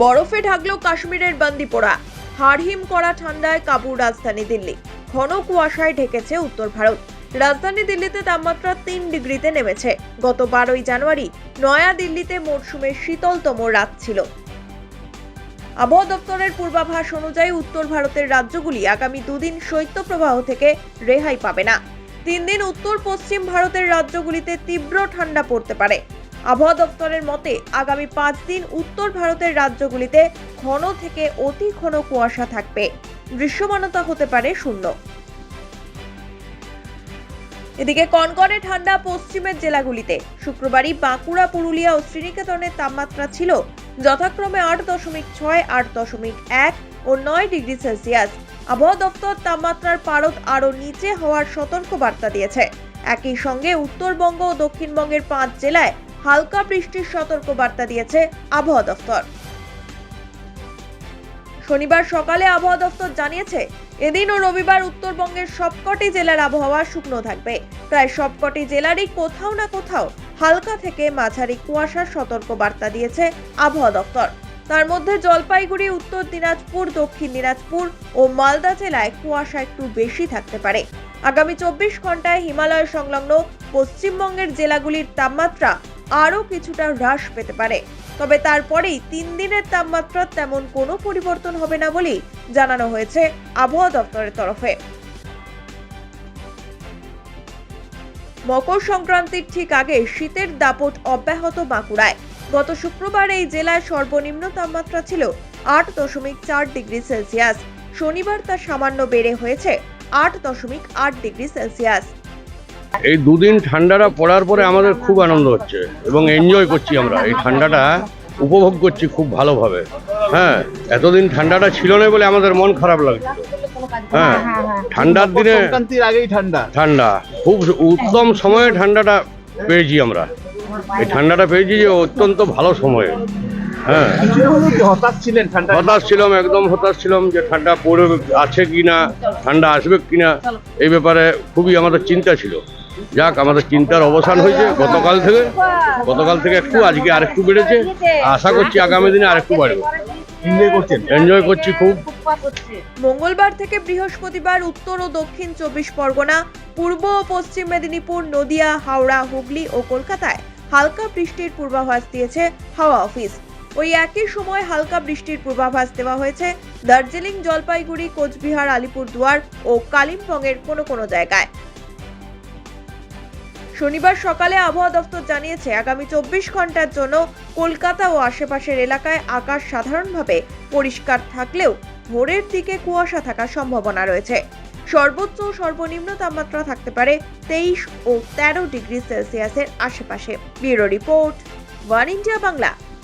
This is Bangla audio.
বরফে ঢাকল কাশ্মীরের বান্দিপোড়া। হাড়হিম করা ঠান্ডায় কাবু রাজধানী দিল্লি। ঘন কুয়াশায় ঢেকেছে উত্তর ভারত। রাজধানী দিল্লিতে তাপমাত্রা তিন ডিগ্রিতে নেমেছে। গত বারোই জানুয়ারি নয়া দিল্লিতে মরশুমের শীতলতম রাত ছিল। আবহাওয়া দপ্তরের পূর্বাভাস অনুযায়ী উত্তর ভারতের রাজ্যগুলি আগামী দুদিন শৈত্যপ্রবাহ থেকে রেহাই পাবে না। তিন দিন উত্তর পশ্চিম ভারতের রাজ্যগুলিতে তীব্র ঠান্ডা পড়তে পারে। আবহাওয়া দপ্তরের মতে, আগামী পাঁচ দিন উত্তর ভারতের রাজ্যগুলিতে ঘন থেকে অতি ঘন কুয়াশা থাকবে। দৃশ্যমানতা হতে পারে শূন্য। এদিকে কনকনে ঠান্ডা পশ্চিমের জেলাগুলিতে, শুক্রবারই বাঁকুড়া, পুরুলিয়া ও শ্রীনিকেতনের তাপমাত্রা ছিল যথাক্রমে আট দশমিক ছয়, আট দশমিক এক ও নয় ডিগ্রি সেলসিয়াস। আবহাওয়া দপ্তর তাপমাত্রার পারদ আরও নিচে হওয়ার সতর্ক বার্তা দিয়েছে। একই সঙ্গে উত্তরবঙ্গ ও দক্ষিণবঙ্গের পাঁচ জেলায় হালকা বৃষ্টির সতর্ক বার্তা দিয়েছে আবহাওয়া দপ্তর শনিবার সকালে আবহাওয়া দপ্তর জানিয়েছে, এদিন ও রবিবার উত্তরবঙ্গের সবকটি জেলার আবহাওয়া শুকনো থাকবে। প্রায় সবকটি জেলারই কোথাও না কোথাও হালকা থেকে মাঝারি কুয়াশার সতর্ক বার্তা দিয়েছে আবহাওয়া দপ্তর তার মধ্যে জলপাইগুড়ি, উত্তর দিনাজপুর, দক্ষিণ দিনাজপুর ও মালদা জেলায় কুয়াশা একটু বেশি থাকতে পারে। আগামী চব্বিশ ঘন্টায় হিমালয় সংলগ্ন পশ্চিমবঙ্গের জেলাগুলির তাপমাত্রা আরও কিছুটা হ্রাস পেতে পারে। তবে তারপরেই তিন দিনের তাপমাত্রা তেমন কোনো পরিবর্তন হবে না বলেই জানানো হয়েছে আবহাওয়া দপ্তরের তরফে। মকর সংক্রান্তির ঠিক আগে শীতের দাপট অব্যাহত বাঁকুড়ায়। গত শুক্রবার এই জেলায় সর্বনিম্ন তাপমাত্রা ছিল আট দশমিক চার ডিগ্রি সেলসিয়াস। শনিবার তা সামান্য বেড়ে হয়েছে আট দশমিক আট ডিগ্রি সেলসিয়াস। এই দুদিন ঠান্ডাটা পড়ার পরে আমাদের খুব আনন্দ হচ্ছে এবং এনজয় করছি আমরা। এই ঠান্ডাটা উপভোগ করছি খুব ভালোভাবে। হ্যাঁ এতদিন ঠান্ডাটা ছিল না বলে আমাদের মন খারাপ লাগছিল হ্যাঁ ঠান্ডার দিনে আগেই ঠান্ডা। ঠান্ডা খুব উত্তম সময়ে ঠান্ডাটা পেয়েছি আমরা। এই ঠান্ডাটা পেয়েছি যে অত্যন্ত ভালো সময়ে। হ্যাঁ। হতাশ ছিলেন? ঠান্ডা হতাশ ছিলাম একদম হতাশ ছিলাম যে ঠান্ডা পড়বে আছে কি না ঠান্ডা আসবে কি না এই ব্যাপারে খুবই আমাদের চিন্তা ছিল। যাক আমাদের চিন্তার অবসান হয়েছে গতকাল থেকে। গতকাল থেকে একটু আজকে আরেকটু বেড়েছে। আশা করছি আগামী দিনে আরেকটু বাড়বে। এনজয় এনজয় করছি খুব। মঙ্গলবার থেকে বৃহস্পতিবার উত্তর ও দক্ষিণ চব্বিশ পরগনা পূর্ব ও পশ্চিম মেদিনীপুর নদিয়া হাওড়া হুগলি ও কলকাতায় হালকা বৃষ্টির পূর্বাভাস দিয়েছে হাওয়া অফিস। ওই একই সময় হালকা বৃষ্টির পূর্বাভাস দেওয়া হয়েছে দার্জিলিং, জলপাইগুড়ি, কোচবিহার, আলিপুরদুয়ার ও কালিম্পংয়ের কোনো কোনো জায়গায়। শনিবার সকালে আবহাওয়া দফতর জানিয়েছে, আগামী চব্বিশ ঘণ্টার জন্য কলকাতা ও আশেপাশের এলাকায় আকাশ সাধারণভাবে পরিষ্কার থাকলেও ভোরের দিকে কুয়াশা থাকার সম্ভাবনা রয়েছে। সর্বোচ্চ ও সর্বনিম্ন তাপমাত্রা থাকতে পারে তেইশ ও তেরো ডিগ্রি সেলসিয়াসের আশেপাশে। Bureau report, one India Bangla.